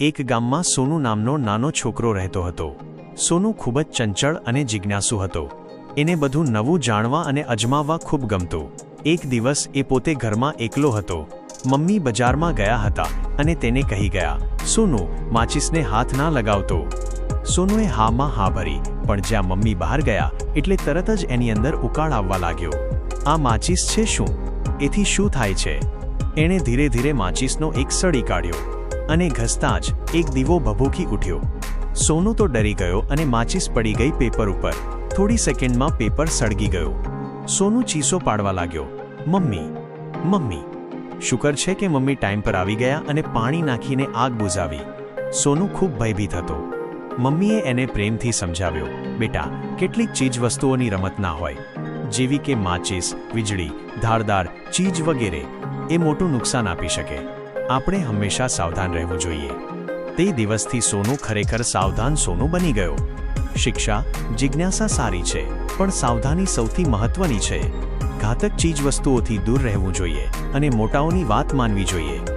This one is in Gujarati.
એક ગામમાં સોનુ નામનો નાનો છોકરો રહેતો હતો. સોનુ ખૂબ જ ચંચળ અને જિજ્ઞાસુ હતો. એને બધું નવું જાણવા અને અજમાવવા ખૂબ ગમતું. એક દિવસ એ પોતે ઘરમાં એકલો હતો. મમ્મી બજારમાં ગયા હતા અને તેને કહી ગયા, સોનુ, માચિસને હાથ ના લગાવતો. સોનુએ હામાં હા ભરી, પણ જ્યાં મમ્મી બહાર ગયા, એટલે તરત જ એની અંદર ઉકાળ આવવા લાગ્યો. આ માચિસ છે શું? એથી શું થાય છે? એણે ધીરે ધીરે માચિસનો એક સળી કાઢ્યો. અને ઘસતા જ એક દીવો ભભૂકી ઉઠ્યો. સોનુ તો ડરી ગયો અને માચિસ પડી ગઈ પેપર ઉપર. થોડી સેકન્ડમાં પેપર સળગી ગયો. સોનુ ચીસો પાડવા લાગ્યો. મમ્મી મમ્મી, શુકર છે કે મમ્મી ટાઈમ પર આવી ગયા અને પાણી નાખીને આગ બુઝાવી. સોનુ ખૂબ ભયભીત હતો. મમ્મીએ એને પ્રેમથી સમજાવ્યો, બેટા, કેટલીક ચીજવસ્તુઓની રમત ના હોય. જેવી કે માચિસ, વીજળી, ધારદાર, ચીજ વગેરે. એ મોટું નુકસાન આપી શકે. આપણે હંમેશા સાવધાન રહેવું જોઈએ. તે દિવસથી સોનું ખરેખર સાવધાન સોનું બની ગયો. શિક્ષા, જિજ્ઞાસા સારી છે, પણ સાવધાની સૌથી મહત્વની છે. ઘાતક ચીજ વસ્તુઓથી દૂર રહેવું જોઈએ અને મોટાઓની વાત માનવી જોઈએ.